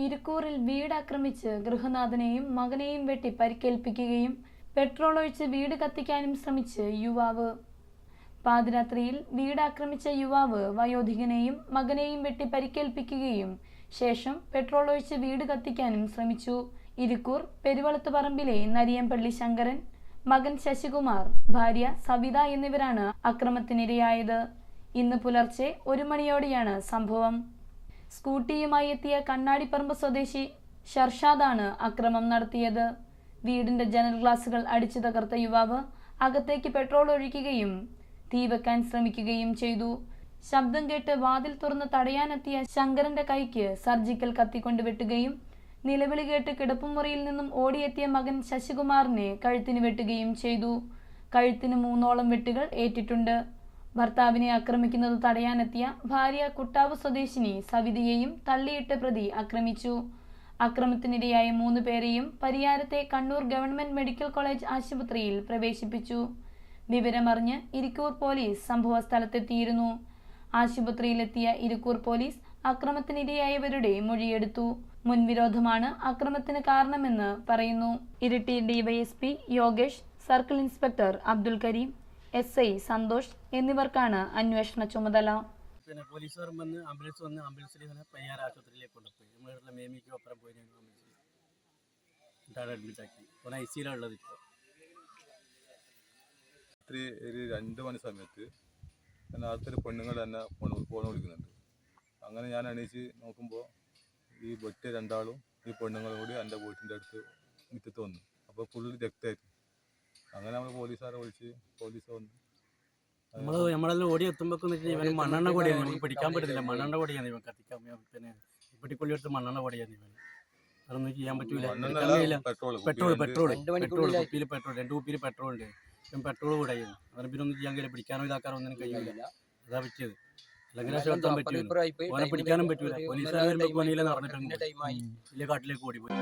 ഇരിക്കൂറിൽ വീട് ആക്രമിച്ച് ഗൃഹനാഥനെയും മകനെയും വെട്ടി പരിക്കേൽപ്പിക്കുകയും പെട്രോൾ ഒഴിച്ച് വീട് കത്തിക്കാനും ശ്രമിച്ച് യുവാവ്. പാതിരാത്രിയിൽ വീടാക്രമിച്ച യുവാവ് വയോധികനെയും മകനെയും വെട്ടി പരിക്കേൽപ്പിക്കുകയും ശേഷം പെട്രോൾ ഒഴിച്ച് വീട് കത്തിക്കാനും ശ്രമിച്ചു. ഇരിക്കൂർ പെരുവളത്ത് പറമ്പിലെ നരിയമ്പള്ളി ശങ്കരൻ മകൻ ശശികുമാർ ഭാര്യ സവിത എന്നിവരാണ് അക്രമത്തിനിരയായത്. ഇന്ന് പുലർച്ചെ ഒരു മണിയോടെയാണ് സംഭവം. സ്കൂട്ടിയുമായി എത്തിയ കണ്ണാടിപ്പറമ്പ് സ്വദേശി ഷർഷാദാണ് അക്രമം നടത്തിയത്. വീടിന്റെ ജനൽ ഗ്ലാസുകൾ അടിച്ചു തകർത്ത യുവാവ് അകത്തേക്ക് പെട്രോൾ ഒഴിക്കുകയും തീ വെക്കാൻ ശ്രമിക്കുകയും ചെയ്തു. ശബ്ദം കേട്ട് വാതിൽ തുറന്ന് തടയാനെത്തിയ ശങ്കരന്റെ കൈക്ക് സർജിക്കൽ കത്തിക്കൊണ്ട് വെട്ടുകയും നിലവിളി കേട്ട് കിടപ്പുമുറിയിൽ നിന്നും ഓടിയെത്തിയ മകൻ ശശികുമാറിനെ കഴുത്തിന് വെട്ടുകയും ചെയ്തു. കഴുത്തിന് മൂന്നോളം വെട്ടുകൾ ഏറ്റിട്ടുണ്ട്. ഭർത്താവിനെ ആക്രമിക്കുന്നത് തടയാനെത്തിയ ഭാര്യ കുട്ടാവ് സ്വദേശിനി സവിതയെയും തള്ളിയിട്ട് പ്രതി ആക്രമിച്ചു. അക്രമത്തിനിരയായ മൂന്ന് പേരെയും പരിയാരത്തെ കണ്ണൂർ ഗവൺമെന്റ് മെഡിക്കൽ കോളേജ് ആശുപത്രിയിൽ പ്രവേശിപ്പിച്ചു. വിവരമറിഞ്ഞ് ഇരിക്കൂർ പോലീസ് സംഭവ സ്ഥലത്തെത്തിയിരുന്നു. ആശുപത്രിയിലെത്തിയ ഇരിക്കൂർ പോലീസ് അക്രമത്തിനിരയായവരുടെ മൊഴിയെടുത്തു. മുൻവിരോധമാണ് അക്രമത്തിന് കാരണമെന്ന് പറയുന്നു. Iritty DYSP Yogesh circle inspector Abdul Kareem S I Santhosh എന്നിവർക്കാണ് അന്വേഷണ ചുമതല. പിന്നെ പോലീസുകാർ വന്ന് ആംബുലൻസ് വന്ന് ആംബുലൻസിൽ ഇങ്ങനെ പയ്യാർ ആശുപത്രിയിലേക്ക് കൊണ്ടുപോയി. മേമിക്ക് പോയി ഞങ്ങൾ ആംബുലൻസിൽ എന്നിട്ടാണ് അഡ്മിറ്റ് ആക്കി ഓൻ ഐ സിയിലാണ് ഉള്ളത് ഇപ്പോൾ രാത്രി ഒരു രണ്ട് മണി സമയത്ത് പെണ്ണുങ്ങൾ തന്നെ ഫോൺ ഫോൺ വിളിക്കുന്നുണ്ട്. അങ്ങനെ ഞാൻ എണീച്ച് നോക്കുമ്പോൾ ഈ വെട്ടിയ രണ്ടാളും ഈ പെണ്ണുങ്ങളും കൂടി എന്റെ വീട്ടിന്റെ അടുത്ത് മുറ്റത്ത് വന്നു. അപ്പോൾ ഫുള്ള് രക്തമായിരുന്നു. അങ്ങനെ നമ്മൾ പോലീസുകാരെ വിളിച്ച് പോലീസ് വന്നു നമ്മൾ നമ്മളെല്ലാം ഓടി എത്തുമ്പോൾ ഇവന് മണ്ണെണ്ണ കൊടിയാണ്. നമുക്ക് പിടിക്കാൻ പറ്റുന്നില്ല മണ്ണെണ്ണ കൊടിയാണ് ഇവൻ കത്തിക്കാൻ. പിന്നെ ഇപ്പട്ടിക്കൊള്ളി എടുത്ത് മണ്ണെണ്ണ കൊടിയാണ് ഇവൻ അതൊന്നും ചെയ്യാൻ പറ്റൂല. പെട്രോൾ പെട്രോൾ പെട്രോൾ പെട്രോൾ കുപ്പിയിൽ പെട്രോൾ രണ്ട് കുപ്പിയിൽ പെട്രോൾ ഉണ്ട് ഇവൻ പെട്രോൾ കൂടെയായിരുന്നു അതിന് പിന്നെ ഒന്നും ചെയ്യാൻ കഴിയില്ല. പിടിക്കാനോ ഇതാക്കാനോ ഒന്നിനും കഴിയില്ല അതാ പറ്റിയത്. അല്ലെങ്കിൽ രക്ഷപ്പെടുത്താൻ പറ്റൂല. ഓനെ പിടിക്കാനും പറ്റൂല. പോലീസുകാർ വരുമ്പോൾ പണിയിലെ നടന്നിട്ടുണ്ട് വലിയ കാട്ടിലേക്ക് ഓടിപ്പോയി.